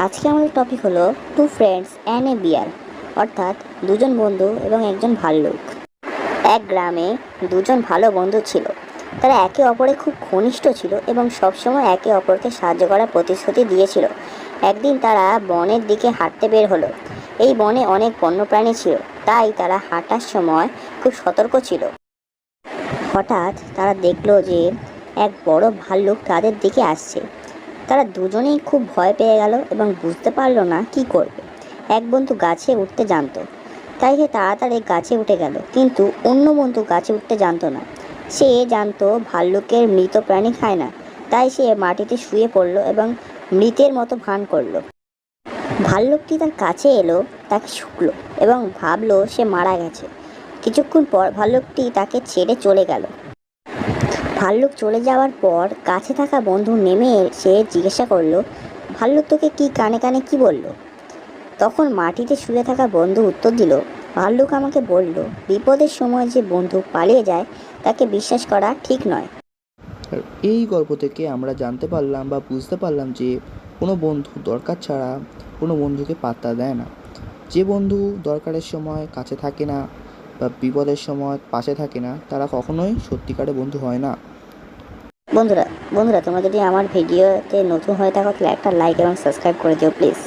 আজকে আমাদের টপিক হলো two friends and a bear অর্থাৎ দুজন বন্ধু এবং একজন ভাল্লুক এক গ্রামে দুজন ভালো বন্ধু ছিল। তারা একে অপরে খুব ঘনিষ্ঠ ছিল এবং সবসময় একে অপরকে সাহায্য করার প্রতিশ্রুতি দিয়েছিল। একদিন তারা বনের দিকে হাঁটতে বের হলো। এই বনে অনেক বন্যপ্রাণী ছিল, তাই তারা হাঁটার সময় খুব সতর্ক ছিল। হঠাৎ তারা দেখল যে এক বড় ভাল্লুক তাদের দিকে আসছে। তারা দুজনেই খুব ভয় পেয়ে গেল এবং বুঝতে পারল না কি করবে। এক বন্ধু গাছে উঠতে জানতো। তাই সে তাড়াতাড়ি গাছে উঠে গেল। কিন্তু অন্য বন্ধু গাছে উঠতে জানতো না। সে জানতো ভাল্লুকের মৃত প্রাণী খায় না। তাই সে মাটিতে শুয়ে পড়ল এবং মৃতের মতো ভান করল। ভাল্লুকটি তার কাছে এলো, তাকে শুকলো এবং ভাবলো সে মারা গেছে। কিছুক্ষণ পর ভাল্লুকটি তাকে ছেড়ে চলে গেল। ভাল্লুক চলে যাওয়ার পর কাছে থাকা বন্ধু নেমে সে জিজ্ঞাসা করল, ভাল্লুক তোকে কি কানে কানে কি বলল? তখন মাটিতে শুয়ে থাকা বন্ধু উত্তর দিল, ভাল্লুক আমাকে বলল, বিপদের সময় যে বন্ধু পালিয়ে যায় তাকে বিশ্বাস করা ঠিক নয়। এই গল্প থেকে আমরা জানতে পারলাম বা বুঝতে পারলাম যে কোনো বন্ধু দরকার ছাড়া কোনো বন্ধুকে পাত্তা দেয় না। যে বন্ধু দরকারের সময় কাছে থাকে না বা বিপদের সময় পাশে থাকে না, তারা কখনোই সত্যিকারের বন্ধু হয় না। বন্ধুরা বন্ধুরা, তোমরা যদি আমার ভিডিওতে নতুন হয়ে থাকো, তাহলে একটা লাইক এবং সাবস্ক্রাইব করে দিও প্লিজ